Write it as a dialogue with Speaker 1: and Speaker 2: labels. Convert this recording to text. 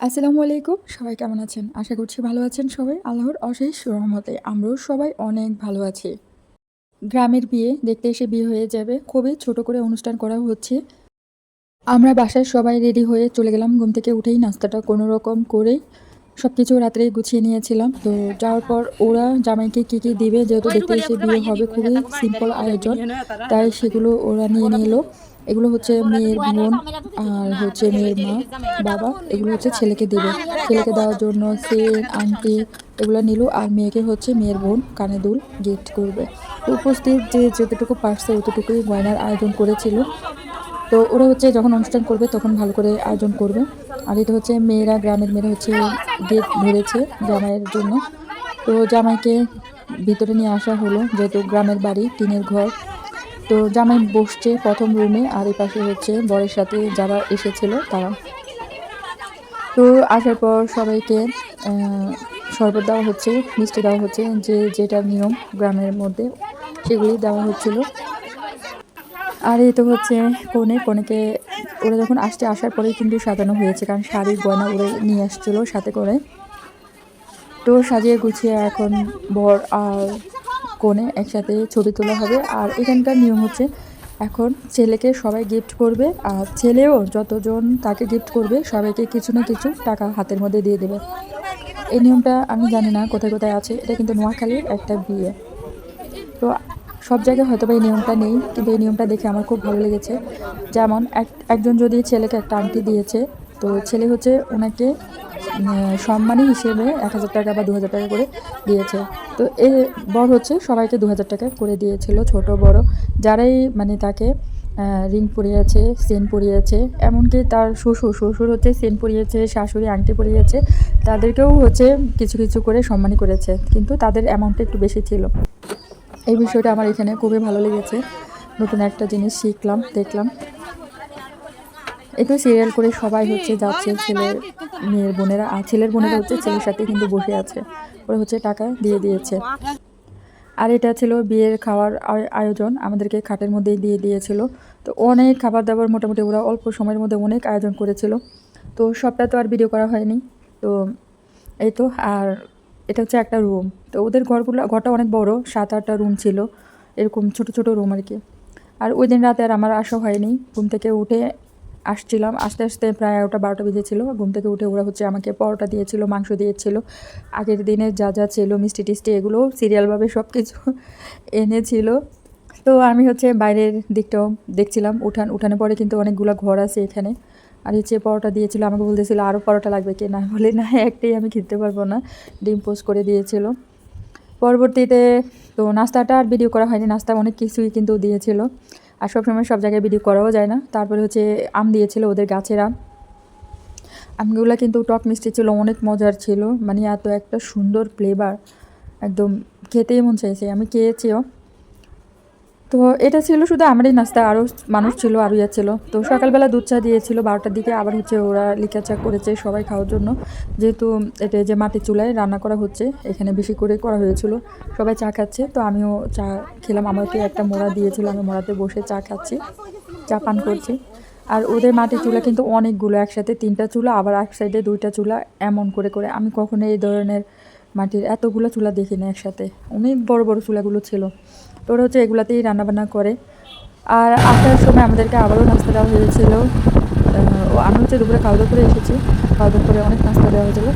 Speaker 1: আসসালামু আলাইকুম, সবাই কেমন আছেন? আশা করছি ভালো আছেন সবাই। আল্লাহর অশেষ রহমতে আমরাও সবাই অনেক ভালো আছি। গ্রামের বিয়ে দেখতে এসে বিয়ে হয়ে যাবে। খুবই ছোট করে অনুষ্ঠান করা হচ্ছে। আমরা বাসায় সবাই রেডি হয়ে চলে গেলাম। ঘুম থেকে উঠেই নাস্তাটা কোনো রকম করেই সব কিছু রাত্রে গুছিয়ে নিয়েছিলাম। তো যাওয়ার পর ওরা জামাইকে কী কী দিবে, যেহেতু দেখতে এসে বিয়ে হবে, খুবই সিম্পল আয়োজন। তাই সেগুলো ওরা নিয়ে নিল। এগুলো হচ্ছে মেয়ের বোন আর হচ্ছে মেয়ের মা বাবা এগুলো হচ্ছে ছেলেকে দেবে ছেলেকে দেওয়ার জন্য সেন আংটি এগুলো নিল আর মেয়েকে হচ্ছে মেয়ের বোন কানে দুল গিফট করবে। তো উপস্থিত যে যতটুকু পারছে অতটুকুই গয়নার আয়োজন করেছিল। তো ওরা হচ্ছে যখন অনুষ্ঠান করবে তখন ভালো করে আয়োজন করবে। আর এটা হচ্ছে মেয়েরা গ্রামের মেয়েরা হচ্ছে গেট ধরেছে জামাইয়ের জন্য। তো জামাইকে ভিতরে নিয়ে আসা হলো যেহেতু গ্রামের বাড়ি টিনের ঘর। তো জামাই বসছে প্রথম রুমে, আর এই পাশে হচ্ছে বরের সাথে যারা এসেছিল তারা। তো আসার পর সবাইকে শরবত দেওয়া হচ্ছে, মিষ্টি দেওয়া হচ্ছে, যে যেটা নিয়ম গ্রামের মধ্যে, সেগুলি দেওয়া হচ্ছিল। আর এই তো হচ্ছে কনে, কনেকে ওরা যখন আসতে আসার পরেই কিন্তু সাজানো হয়েছে, কারণ শাড়ি, গয়না ওরা নিয়ে আসছিল সাথে করে। তো সাজিয়ে গুছিয়ে এখন বর আর কোণে একসাথে ছবি তোলা হবে। আর এখানকার নিয়ম হচ্ছে, এখন ছেলেকে সবাই গিফট করবে আর ছেলেও যতজন তাকে গিফট করবে, সবাইকে কিছু না কিছু টাকা হাতের মধ্যে দিয়ে দেবে। এই নিয়মটা আমি জানি না কোথায় কোথায় আছে, এটা কিন্তু নোয়াখালীর একটা বিয়ে। তো সব জায়গায় হয়তো এই নিয়মটা নেই, কিন্তু এই নিয়মটা দেখে আমার খুব ভালো লেগেছে। যেমন এক, একজন যদি ছেলেকে একটা আংটি দিয়েছে, তো ছেলে হচ্ছে ওনাকে সম্মানী হিসেবে এক হাজার টাকা বা দু হাজার টাকা করে দিয়েছে। তো এ বর হচ্ছে সবাইকে দু হাজার টাকা করে দিয়েছিল, ছোট, বড়। যারাই মানে তাকে রিং পরিয়েছে সেন পরিয়েছে এমনকি তার শ্বশুর শ্বশুর হচ্ছে সেন পরিয়েছে শাশুড়ি, আংটি পরিয়েছে তাদেরকেও হচ্ছে কিছু কিছু করে সম্মানী করেছে। কিন্তু তাদের অ্যামাউন্টটা একটু বেশি ছিল। এই বিষয়টা আমার এখানে খুবই ভালো লেগেছে। নতুন একটা জিনিস শিখলাম, দেখলাম। একটু সিরিয়াল করে সবাই হচ্ছে যাচ্ছে ছেলের মেয়ের বোনেরা আর ছেলের বোনেরা হচ্ছে ছেলের সাথে কিন্তু বসে আছে। ওরা হচ্ছে টাকা দিয়ে দিয়েছে। আর এটা ছিল বিয়ের খাওয়ার আয়- আয়োজন। আমাদেরকে খাটের মধ্যেই দিয়ে দিয়েছিল। তো অনেক খাবার দাবার মোটামুটি ওরা অল্প সময়ের মধ্যে অনেক আয়োজন করেছিল। তো সবটা তো আর ভিডিও করা হয়নি। তো এই তো আর এটা হচ্ছে একটা রুম তো ওদের ঘরগুলো ঘরটা অনেক বড় সাত আটটা রুম ছিল। এরকম ছোট ছোট রুম আর কি। আর ওই দিন রাতে আর আমার আসা হয়নি। ঘুম থেকে উঠে আসছিলাম। আস্তে আস্তে প্রায় এগারোটা, বারোটা বেজেছিল। ঘুম থেকে উঠে ওরা হচ্ছে আমাকে পরোটা দিয়েছিল, মাংস দিয়েছিল। আগের দিনে যা যা ছিল, মিষ্টি টিষ্টি এগুলো, সিরিয়ালভাবে সব কিছু এনেছিল। তো আমি হচ্ছে বাইরের দিকটাও দেখছিলাম। উঠান উঠানে পরে কিন্তু অনেকগুলো ঘর আছে এখানে। আর হচ্ছে পরোটা দিয়েছিল, আমাকে বলতেছিল আরও পরোটা লাগবে কি? না বলে না, একটাই আমি খেতে পারব না। ডিম পোস্ট করে দিয়েছিল। পরবর্তীতে তো নাস্তাটা আর ভিডিও করা হয়নি। নাস্তা অনেক কিছুই কিন্তু দিয়েছিল। আর সবসময় সব জায়গায় ভিডিও করাও যায় না। তারপরে হচ্ছে আম দিয়েছিল ওদের গাছের। আম আমগুলো কিন্তু টক মিষ্টি ছিল, অনেক মজার ছিল। মানে এত একটা সুন্দর ফ্লেভার একদম খেতেই মন চাইছে। আমি খেয়েছিও। তো এটা ছিল শুধু আমারই নাস্তা আরও মানুষ ছিল আরও ইয়া ছিল। তো সকালবেলা দুধ চা দিয়েছিল, বারোটার দিকে আবার হচ্ছে ওরা লিকা চা করেছে সবাই খাওয়ার জন্য। যেহেতু এটা যে মাটির চুলায় রান্না করা হচ্ছে, এখানে বেশি করে করা হয়েছিল। সবাই চা খাচ্ছে, তো আমিও চা খেলাম। আমাকে একটা মোড়া দিয়েছিল, আমি মোড়াতে বসে চা খাচ্ছি, চা পান করছি। আর ওদের মাটির চুলা কিন্তু অনেকগুলো, একসাথে তিনটা চুলা, আবার এক সাইডে দুইটা চুলা, এমন করে করে। আমি কখনো এই ধরনের মাটির এতগুলো চুলা দেখিনি একসাথে। অনেক বড় বড় চুলাগুলো ছিল। তো ওরা হচ্ছে এগুলাতেই রান্নাবান্না করে। আর আসার সময় আমাদেরকে আবারও নাস্তা দেওয়া হয়েছিল। আমি হচ্ছে দুপুরে খাওয়া দাওয়া করে এসেছি। খাওয়া দাওয়া করে অনেক নাস্তা দেওয়া হয়েছিল।